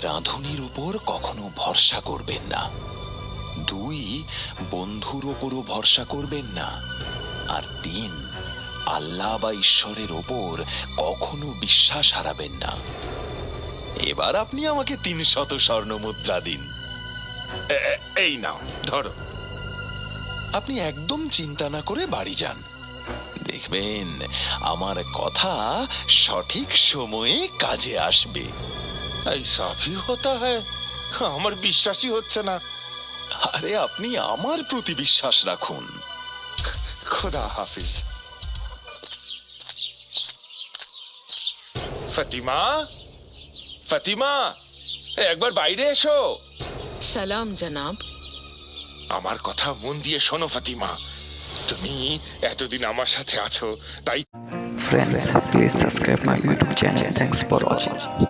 রাঁধুনির উপর কখনো ভরসা করবেন না। দুই বন্ধুর ওপরও ভরসা করবেন না। আর তিন আল্লাহ বা ঈশ্বরের ওপর কখনো বিশ্বাস হারাবেন না। এবার আপনি আমাকে তিন শত স্বর্ণ মুদ্রা দিন। এই নাও ধরো। আপনি একদম চিন্তা না করে বাড়ি যান। দেখবেন আমার কথা সঠিক সময়ে কাজে আসবে। সাফি হতা হ্যায়। আমার বিশ্বাসই হচ্ছে না। আরে আপনি আমার প্রতি বিশ্বাস রাখুন। খোদা হাফিজ। ফাতিমা? ফাতিমা একবার বাইরে এসো। সালাম জনাব। আমার কথা মন দিয়ে শোনো ফাতিমা। তুমি এতদিন আমার সাথে আছো তাই Friends, please subscribe my YouTube channel. Thanks for watching.